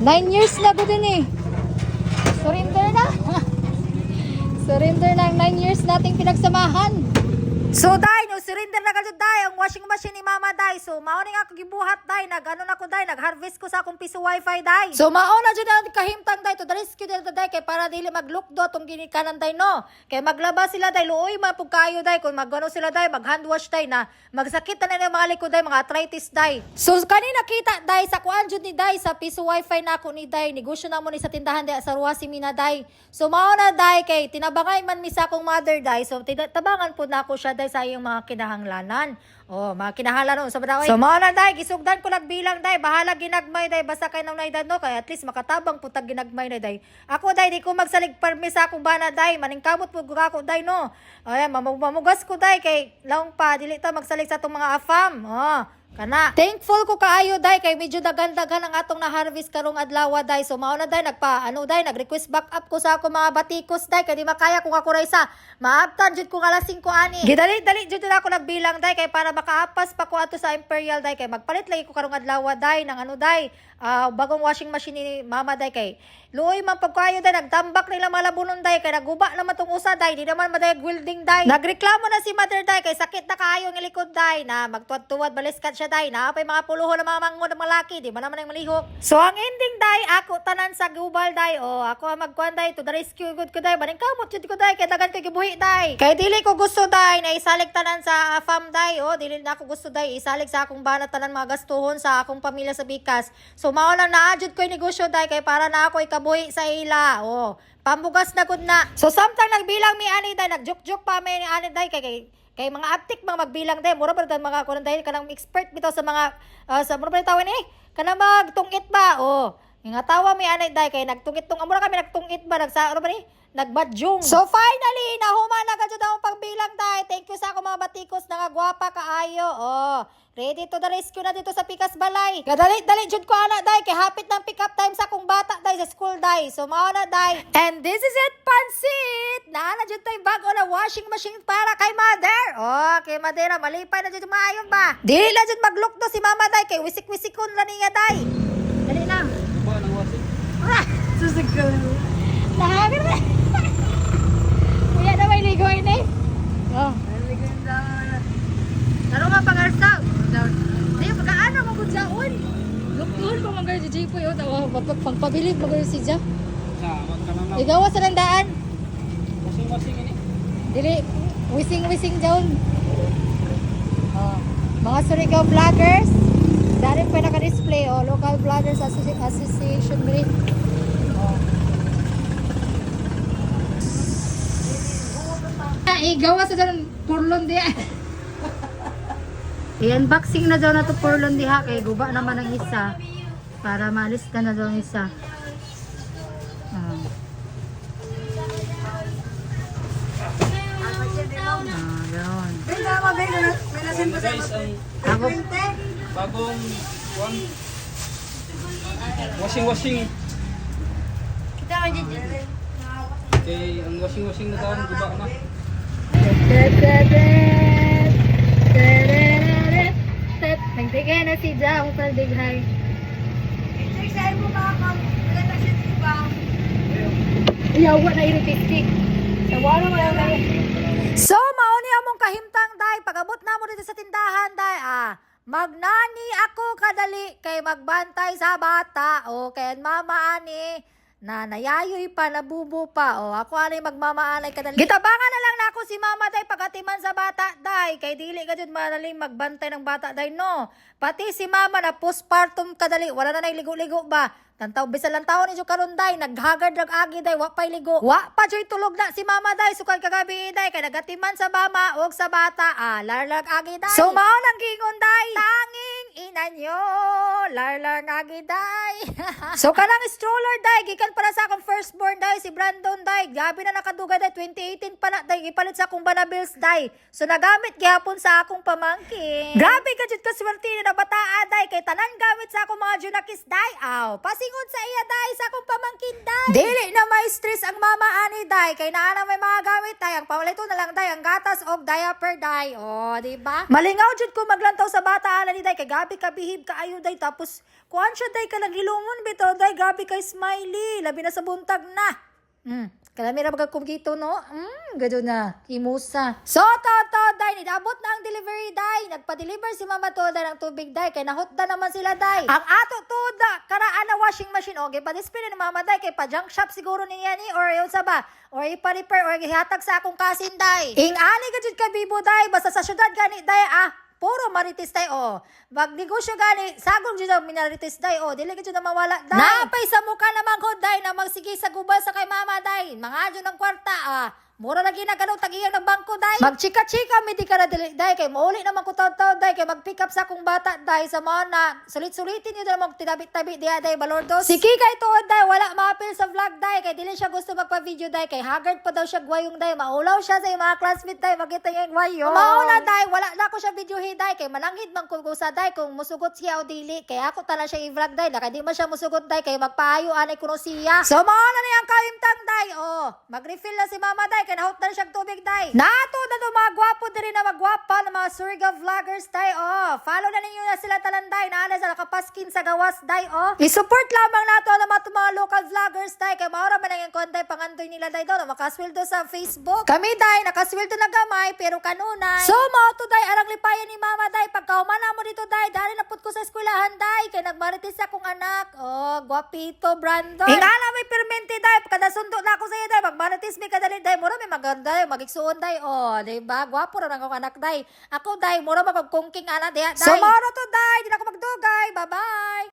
Nine years na ko din eh. Surrender na. Surrender na ang nine years nating pinagsamahan. So, day, no, surrender na kadto day, ang washing machine ni Mama day. So, mao ni ako gibuhat day, nag ano na ko day, nag-harvest ko sa akong piso wifi day. So, mao na jud ang kahimtang day to, the rescue dito day kay para dili maglukdo tong ginikanan day no. Kay maglaba sila day, luoy man day kung magano sila day, mag hand wash day na magsakit na yung mga likod day, mga arthritis day. So, kanina kita day sa kuan jud ni day sa piso wifi na ako ni day, negosyo na mo ni sa tindahan day sa Ruasi Mina day. So, mao na day kay tinabangay man mi sa akong mother day. So, tabangan po na ako siya day sa iyong mga kinahanglanan. Oh, mga kinahanglanan sa badaw. So, mao na day, gisugdan ko lang bilang day, bahala ginagmay day, basta kay nang naidad no, kay at least makatabang putag ginagmay na day. Ako day, di ko magsalig permi sa akong bana day, maningkamot po ako day no. Ay, mamug mamugas ko day, kay laong pa, dili ta magsalig sa itong mga afam. Oh, kana. Thankful ko kaayo day kay medyo dagan-dagan ang atong na-harvest karong adlaw day. So mao na day nagpa ano day nag-request back up ko sa ako mga batikos day kay di makaya kung ako ra isa. Maabtan jud ko alas 5 ani. Gidali-dali jud na ako nagbilang day kay para makaapas pa ko ato sa Imperial day kay magpalit lagi ko karong adlaw day ng ano day. ah, bagong washing machine ni mama day kay Luoy man pagkayo day nagtambak nila malabunon day kay naguba naman tong usa day di naman maday welding day. Nagreklamo na si mother day kay sakit na kaayo ang likod day na magtuwad-tuwad baliskat siya day na apay mga puluho ng mga mangod ng malaki di ba naman ang malihok. So ang ending day ako tanan sa gubal day o ako ang magkuan day to the rescue good ko day baning kamot jud ko day kay dagan kay gibuhi day. Kay dili ko gusto day na isalig tanan sa ah, farm day o dili na ako gusto day isalig sa akong banat tanan mga gastuhon sa akong pamilya sa Bikas. So mao lang naadjud ko yung negosyo day kay para na ako ikabuhi sa ila. O, pambugas na gud na. So samtang nagbilang mi ani day nagjuk-juk pa mi ni ani day kay, kay kay mga aptik mga magbilang day mura dan mga kuno day kanang expert bitaw sa mga ah, sa mura ba tawon eh? Kana magtungit ba? O nga tawa mi ani day kay nagtungit tung amo na kami nagtungit ba? Nagsa ano ba ni? Nagbadyong. So finally, nahuman na gwapa kaayo. Oh, ready to the rescue na dito sa Pikas Balay. Kadali dali jud ko ana day kay hapit ng pick up time sa akong bata day sa school day. So mao na day. And this is it pansit. Naana jud tay bago na washing machine para kay mother. Oh, kay mother malipay na jud maayon ba. Dili na jud magluk do si mama day kay wisik-wisikon ra niya day. Dali na. Ba nang wasik? Ah, susigol. Nakakir na. Kuya na may ligoy ni. Oh. Ano nga pangarsaw? Di, pagkaano mo kung jaon? Gaya DJ po yun. Tawa, pagpabilib mo gaya si Ja. Sa magkanang Ikaw sa nandaan. Wasing-wasing ini. Dili, wising-wising jaon. Oh. Mga Surigao vloggers. Dari pa naka-display. Oh, Local Vloggers Associ- Association. Grid. Oh. Ah, igawa sa dyan purlon di I-unboxing na daw na to purlon diha kay guba naman ang isa para maalis ka na ang isa. Ah. Ah, yun. Guys, ang Ako, bagong one washing-washing. Okay, ang washing-washing na taon guba na. Nagtigay na si Ja, ako pala dighay. Iyawa na iritistik. Sawa na wala na So, mauni among kahimtang day. Pagabot na mo dito sa tindahan day. Ah, magnani ako kadali kay magbantay sa bata. O, kay mama ani na nayayoy pa, nabubo pa. O, ako ani magmamaanay kadali. Gitabangan na lang na ako si mama day pagatiman sa bata day. Kay dili ka dyan manaling magbantay ng bata day, no. Pati si mama na postpartum kadali. Wala na ligo-ligo ba? Tantaw bisa lang taon ni karon day naghagad rag agi day wa pay ligo. Wa pa joy tulog na si mama day sukad kagabi day kay nagatiman sa mama og sa bata ah larlag agi day. So mao nang gingon day. Tanging ina nyo larlag agi day. So kanang stroller day gikan para sa akong firstborn day si Brandon day. Gabi na nakadugay day 2018 pa na day ipalit sa akong Banabills day. So nagamit gihapon sa akong pamangkin. Grabe ka jud ka swerte na bataa day kay tanan gamit sa akong mga junakis day. Aw, pasingon sa iya day sa akong pamangkin day. Dili na may stress ang mama ani day kay naa na may mga gamit day. Ang pawalito na lang day ang gatas og diaper day. Oh, di ba? Malingaw jud ko maglantaw sa bata ana ni day kay gabi ka bihib ka ayo day tapos Kuan siya day ka naghilungon bito, day grabe kay Smiley, labi na sa buntag na. Hmm, kalami ra bagag kumkito no? Hmm, gado na, himusa. So, to, to, day, nidabot na ang delivery, day. Nagpa-deliver si Mama Toda ng tubig, day, kay nahutda naman sila, day. Ang ato, Toda, karaan na washing machine, okay, pa-display ni Mama, day, kay pa-junk shop siguro niya ni, or yun sa ba, or ipa-repair, or ihatag sa akong kasin, day. Ing ani ka jud ka, bibo, day, basta sa syudad gani, day, ah, puro marites day oh. Magnegosyo gani, sagol jud ang minarites day oh. Dili jud na mawala day. Napay sa mukha namang hod day na magsige sa gubal sa kay mama day. Mga jud ng kwarta ah. Mura lagi na ganong tagiyang ng bangko day. Magchika-chika mi di ka na dili day kay mauli naman ko taw-taw day kay mag-pick up sa akong bata day sa mga na sulit-sulitin na mag tinabi-tabi diya day balordos. Si Kikay tuod day wala maapil sa vlog day kay dili siya gusto magpa-video day kay haggard pa daw siya gwayong day maulaw siya sa mga classmate day makita niya yung gwayo. Mauna day wala na ko siya video day kay mananghid man ko sa day kung musugot siya o dili kay ako tala siya i-vlog day na kay di man siya musugot day kay magpaayo anay kuno siya. So mauna na yung kawimtang day oh mag-refill na si mama day kay nahot na siya tubig day. Nato na to mga gwapo diri na magwapa ng mga surga vloggers day oh. Follow na ninyo na sila talanday na sa nakapaskin sa gawas day oh. I-support lamang nato ng mga, mga local vloggers day kay maura man ang konday pangandoy nila day daw na makasweldo sa Facebook. Kami day nakasweldo na gamay pero kanunay. So mo to day arang lipayan ni mama day pagkaumana mo dito day dari na put ko sa eskwelahan day kay nagmarites akong anak. Oh, guapito Brandon. Ingala permente day kada sundo na ako sa iyo day magmarites mi kadali day mura may maganda magigsuon day oh, di ba? Gwapo ra nang anak day. Ako day mura magkungking ana diha day. So mo to day di na ako magdugay. Bye-bye.